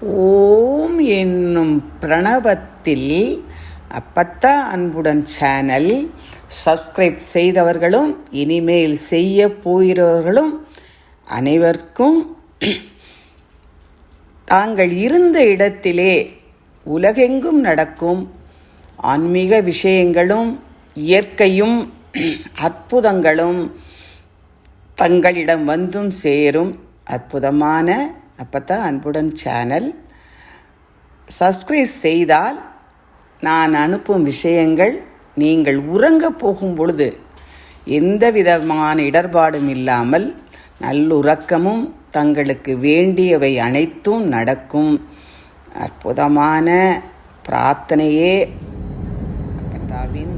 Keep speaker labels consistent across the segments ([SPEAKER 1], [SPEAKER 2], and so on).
[SPEAKER 1] ஓம் என்னும் பிரணவத்தில் அப்பத்தா அன்புடன் சேனல் சப்ஸ்கிரைப் செய்தவர்களும் இனிமேல் செய்ய போகிறவர்களும் அனைவருக்கும் தாங்கள் இருந்த இடத்திலே உலகெங்கும் நடக்கும் ஆன்மீக விஷயங்களும் இயற்கையும் அற்புதங்களும் தங்களிடம் வந்தும் சேரும் அற்புதமான அப்பத்தான் அன்புடன் சேனல் சப்ஸ்கிரைப் செய்தால் நான் அனுப்பும் விஷயங்கள் நீங்கள் உறங்க போகும் பொழுது எந்த விதமான இடர்பாடும் இல்லாமல் நல்லுறக்கமும் தங்களுக்கு வேண்டியவை அனைத்தும் நடக்கும். அற்புதமான பிரார்த்தனையே அப்பத்தாவின்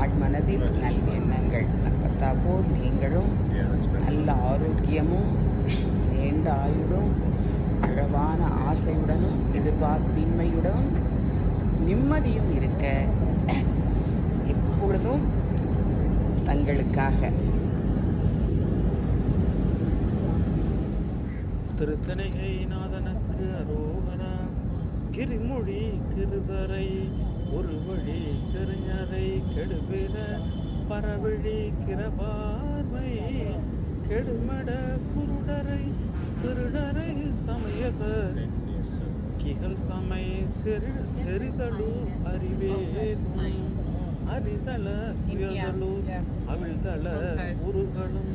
[SPEAKER 1] ஆழ்மனதில் நல் எண்ணங்கள். அப்பத்தா போல் நீங்களும் நல்ல ஆரோக்கியமும் ஆசையுடனும் நிம்மதியும் இருக்க எப்பொழுதும் தங்களுக்காக.
[SPEAKER 2] திருத்தணிகை நாதனுக்கு அரோகரா கிரிமொழி கிருபரை ஒரு வழி செறிஞரை கெடுபிற பரவழி கிரபார்வை கெடுமட குருடரை திருடரை சமயதர் கிகள் சமய செறி செறிதலு அறிவேதும் அறிதல உயர்தலூர் அவிழ்தல உருகளும்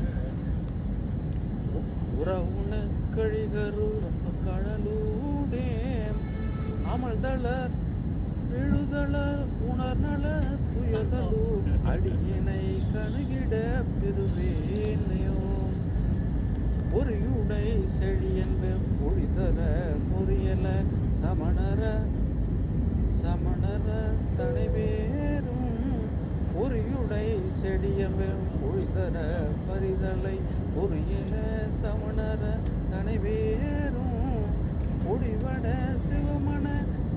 [SPEAKER 2] உறவுன கழிகரு கடலூடே அமழ்தளர் எழுதளர் உணர்நல துயதலு அடியினை கணுகிட பெருவேனையோ பொறியுடை செழியன்ப பொழிதர பொறியல சமணர சமணர தனைவேரும் பொறியுடை பொய்தர பரிதலை பொறியில சமணர தனைவேரும் பொடிவட சிவமண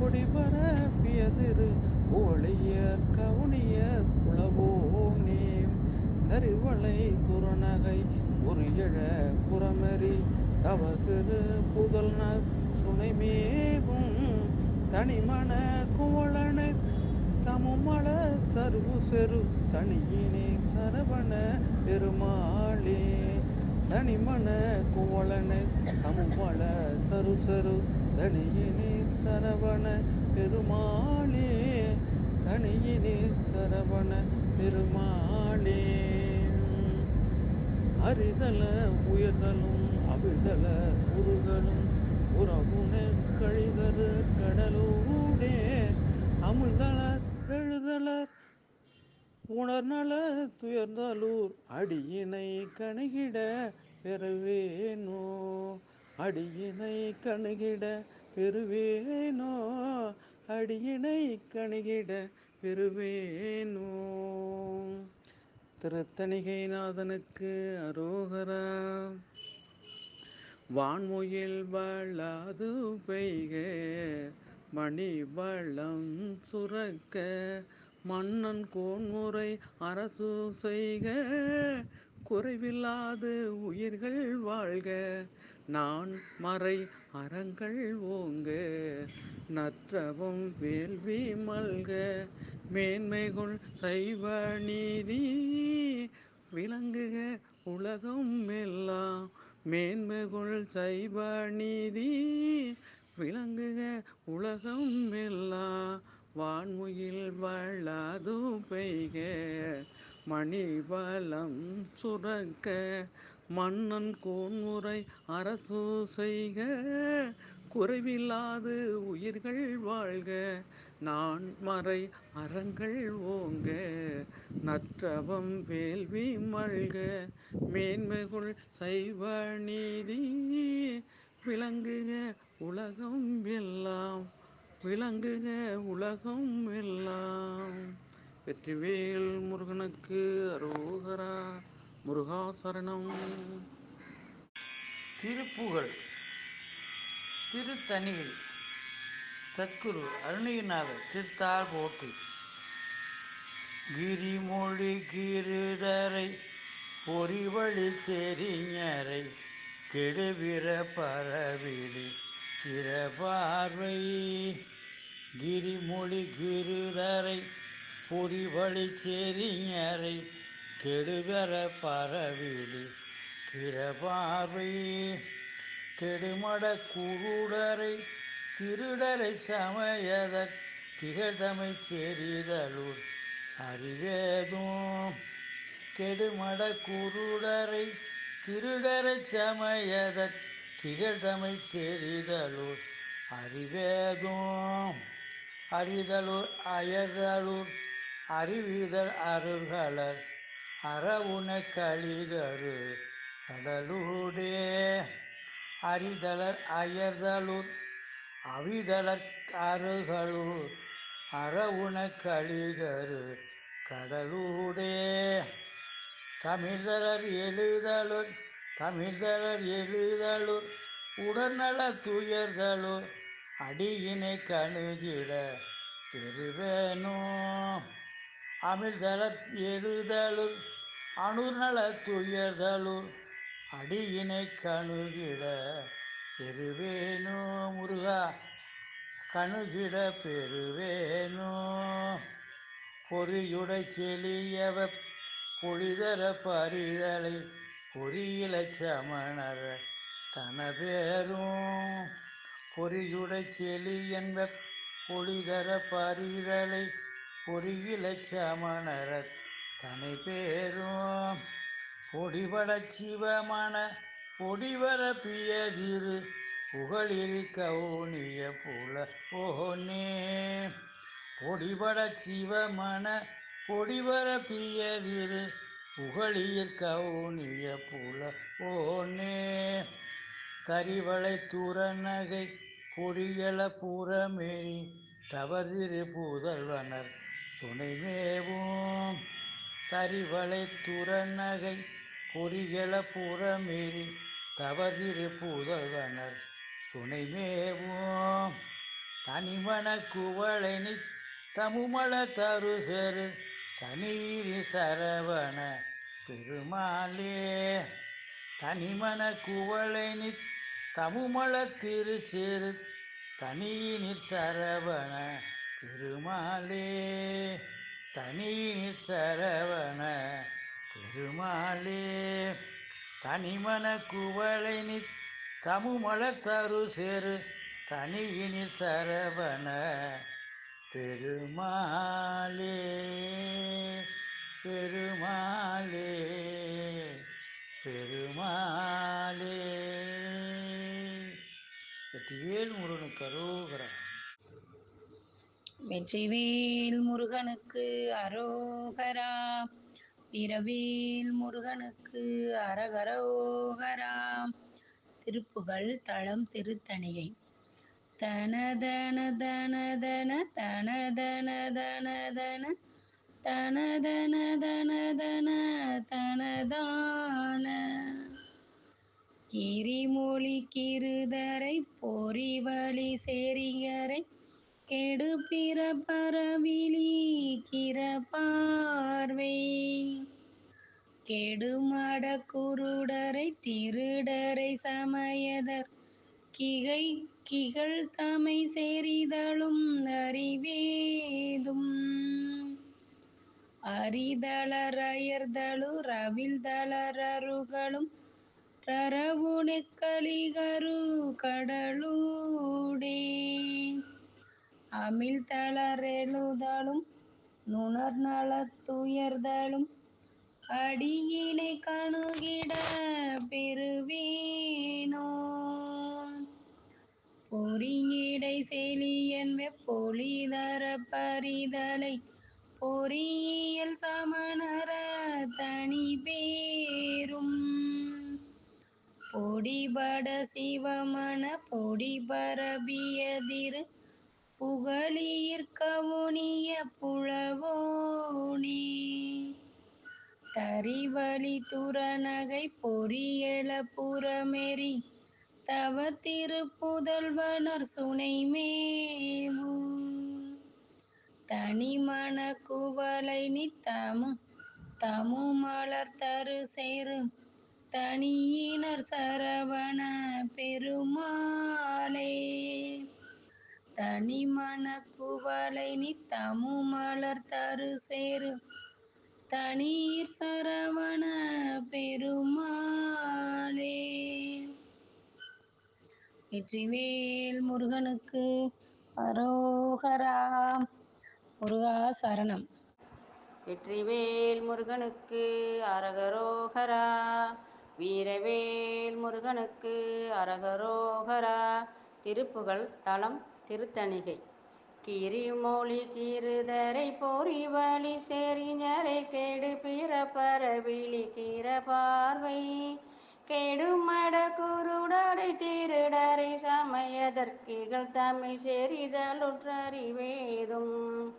[SPEAKER 2] கொடிபர பியதிரு. ஓழைய கவுனிய புலவோனே கருவளை குறநகை உரியழ புறமறி. தவகிரு புதல்ன சுனைமேவும். தனிமண குவளனை தமுமள தருவு செரு தனியினே சரவண பெருமாளே. தனிமண குவளன தமுமள தருசரு தனியினே சரவண பெருமாளே. தனியினே சரவண பெருமாளே. அறிதல உயர்தலும் அவிழ்தல உருகளும் உறவுன கழிகரு கடலூடே. அமிழ்தல உணர்நல துயர்ந்தாலூர் அடியினை கணுகிட பெறவேனோ? அடியினை கணுகிட பெறுவேனோ? அடியினை கணுகிட பெறுவேனோ? திருத்தணிகைநாதனுக்கு அரோகரா. வான்முயில் வளாது பெய்க மணி வளம் சுரக்க மன்னன் கோன்முறை அரசு செய்க குறைவில்லாது உயிர்கள் வாழ்க. நான் மறை அறங்கள் ஓங்க நற்றவும் வேள்வி மல்க. மேன்மைகள் சைவ நீதி விளங்குக உலகம் எல்லாம். மேன்மைகள் சைவ நீதி விளங்குக உலகம் எல்லாம். வான்முயில் வளாது பெய்க மணி வளம் சுரக்க மன்னன் கோன்முறை அரசு செய்க குறைவில்லாது உயிர்கள் வாழ்க நான் மறை அறங்கள் ஓங்க நற்றவம் வேள்வி மழ்க மேன்மைகுள் சைவ நீதி விளங்குக உலகம் எல்லாம் விளங்குக உலகம் எல்லாம் வெற்றிவேல் முருகனுக்கு அரோகரா முருகாசரணம்
[SPEAKER 3] திருப்புகழ். திருத்தணிகை. சத்குரு அருணகிரிநாதர் திருத்தார் போற்றி. கிரிமொழி கிருதரை பொறிவழி செறிஞரை கெடுவிர பரவிழி கிரபார்வை கிரிமொழி கிருதரை பொறிவழி செறிஞரை கெடுகர பரவிழி கிரபார்வை கெடுமட குருடரை திருடரை சமயதற் திகழ்தமை செறிதலூர் அறிவேதும் கெடுமட குருடரை திருடரை சமயதற் திகழ்தமை செறிதலூர் அறிவேதும் அறிதலுள் அயர்தலுள் அறிவிதல் அருள்களர் அறவுன கழிகரு கடலூடே. அறிதலர் அயர்தலுள் அவிதலர் அருள்களூர் அறவுண கழிகரு கடலூடே. தமிழ்தலர் எழுதலுர் தமிழ்தலர் எழுதலுர் உடல்நல துயர்தலுர் அடியினை கணுகிட பெறுவேனோ? அமிழ்தலர் எழுதலுர் அணுநல துயர்தலுர் அடியினை கணுகிட பெறுவேனோ? முருகா கணுகிட பெறுவேனோ? பொறியுடை செலியவ பொழிதர பரிதலை பொறியில சமணர தன பேரும் பொறியுடை செலி என்ப பொழிதர பரிதலை பொறியில சமணர தனை பேரும் பொடிபட சிவமான பொடிவர பியதிரு புகழில் கவுனிய புல ஓனே பொடிபட சிவமன பொடிவர பியதிரு புகழியற் கவுனிய புல ஓனே தரிவளை துறநகை பொறியல புறமேனி தவறிரு பூதல்வனர் சுனைமேவும் தரிவளை துறநகை பொறியல புறமேறி தவறிரு பூதல்வனர் சுனைமேவும் தனிமண குவளனி தமுமள தருசெரு தனீரி சரவண பெருமாளே. தனிமண குவளனி தமுமள திருச்சிறு தனியினிற் சரவண பெருமாளே தனியினிற் சரவண பெருமாளே. தனிமன குவளை நி தமுமள தரு சேரு தனியினிற் சரவண பெருமாளே பெருமாளே பெருமாளே. வெற்றிவேல் முருகனுக்கு அரோகரா.
[SPEAKER 4] வெற்றிவேல் முருகனுக்கு அரோகரா. வீரவேல் முருகனுக்கு அரகரோகரா. திருப்புகழ் தளம் திருத்தணியை. தனதன தனதன தனதன தனதன தனதன தனதன தனதான. கிரிமொழி கிருதரை பொறிவழி செறியரை கெடுபிற பரவிழி கிரபார்வை. கெடுமட குருடரை திருடரை சமயதர் கிகை கிகள் தமை செறிதலும் அறிவேதும். அரிதளரயர்தலு ரவில்தளரருகளும் ரரவுணக்களிகரு கடலூடே. அமிழ் தளரெழுதலும் நுணர் நலத்துயர்தலும் அடியினை கணுகிட பெறுவேனோ. பொறியிடை செலியன் வெப்பொழிதர பரிதலை பொறியியல் சமணர தனி பேரும் பொடிபட சிவமண பொடிபரபியதிரு புகழியிற்கவுனிய புழவோனே தரிவழி துறநகை பொறியல புறமெறி. தவ திருப்புதல்வனர் சுனைமேவு தனிமண குவலை நித்தமும் தமு மலர் தரு சேரு. தனியினர் சரவண பெருமாளே. தனிமண குவளை நித்தமு மலர் தரு சேரு. தனீர் சரவண பெருமாளே. வெற்றிவேல் முருகனுக்கு அரோகரா முருகா சரணம்.
[SPEAKER 5] வெற்றிவேல் முருகனுக்கு அரகரோகரா. வீரவேல் முருகனுக்கு அரகரோகரா திருப்புகழ் தலம் திருத்தணிகை. கீரிமொழி கீருதரை போரி வழி செறிஞரை கெடு பிற பரவிழி கீர பார்வை. கெடுமட குருடரை திருடரை சமயதற்கிகள் தமிழ் செறிதலுற்றறிவேதும்.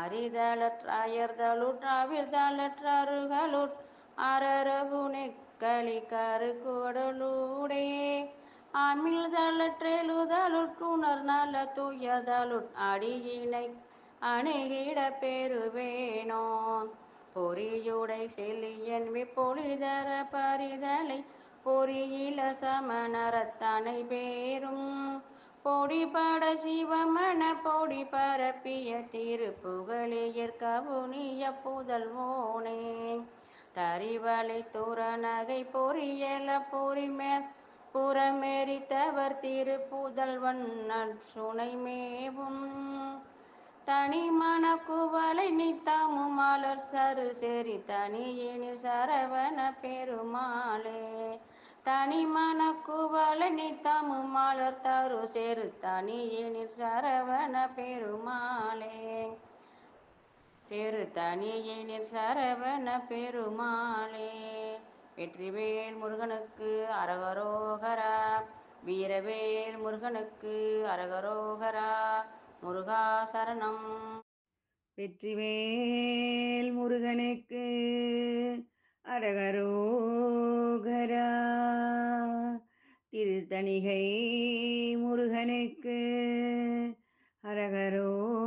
[SPEAKER 5] அறிதலற்றாயர்தலுற்றாவிர்தலற்றருகளுட் அரரபுனை களி கரு குடலூடே அமிழ்தலற்றெழுதலுற்றுணர் நல்ல துயர்தலுட் அடியினை அணுகிட பெறுவேனோ. பொறியுடை செல்லியன் பொழிதர பரிதலை பொறியில சமணரத்தனை பேரும். பொடிபட சிவமண பொடி பரப்பிய திருப்புகழியற் கவுனிய புதல்வோனே. தரிவலை துறநகை பொறியல பொறிமேல் புறமெரித்தவர் திருப்புதல்வன் சுனை மேவும். தனிமண குவலை நித்தமும் மலர் சரு செறி தனியினி சரவண பெருமாளே. தனிமண குவலை நித்தமும் மலர் தரு செரு தனியினி சரவண பெருமாளே. செரு தனியினில் சரவண பெருமாளே. வெற்றிவேல் முருகனுக்கு அரகரோகரா. வீரவேல் முருகனுக்கு அரகரோகரா. முருகா சரணம். வெற்றிவேல் முருகனுக்கு அரகரோகரா. திருத்தணிகை முருகனுக்கு அரகரோ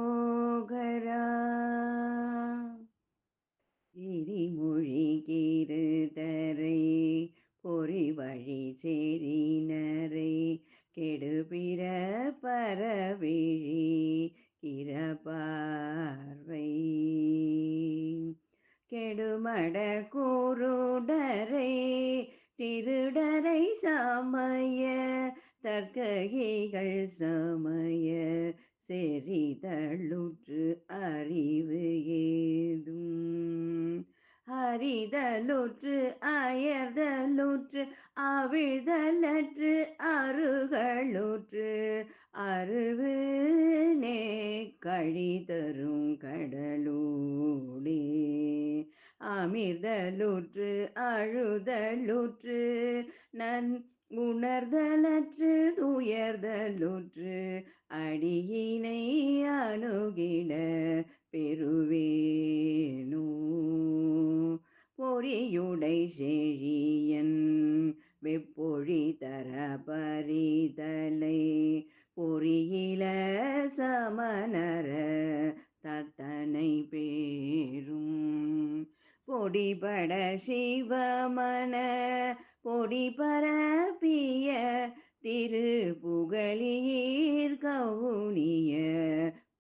[SPEAKER 5] கீறுதரை பொறி வழி சேரினரை கெடுபிற பரவிழி கிரபார்வை. கெடுமட கூருடரை திருடரை சமய தற்ககிகள் சமய செறிதழுற்று அறிவு ஏது? அறிதலுற்று அயர்தலுற்று அவிழ்தலற்று அருகளுற்று அருவு நே கழி தரும் கடலூடே. அமிர்தலுற்று அழுதலுற்று நன் உணர்தலற்று துயர்தலுற்று அடியினை அணுகிட பெறுவேனோ. பொறியுடை செழியன் வெப்பொழி தர பரிதலை பொறியில சமணர தத்தனை பேரும். பொடிபட சிவமன பொடி பரப்பிய திரு புகழீர் கவுனிய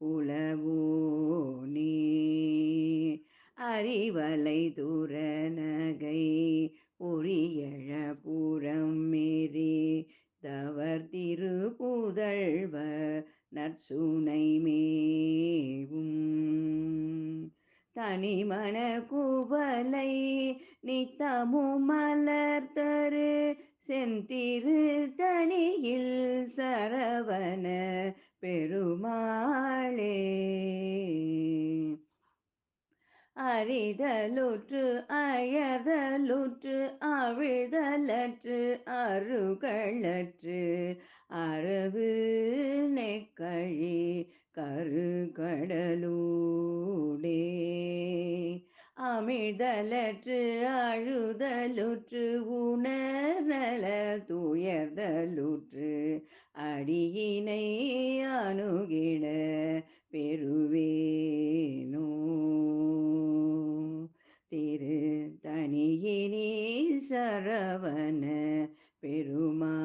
[SPEAKER 5] உளவோனே அறிவலை துறநகை மண குவலை நித்தமும் மலர்த்தரு செந்திரு தனியில் சரவண பெருமாளே. அறிதலுற்று அயர்தலுற்று அவிழ்தலற்று அருகளற்று அரவு நெக்கழி கருகடலூடே. அமிழ்தலற்று அழுதலுற்று உணர்தல துயர்தலுற்று அடியினை அணுகிட பெறுவேனோ. திரு தனியினே சரவண பெருமா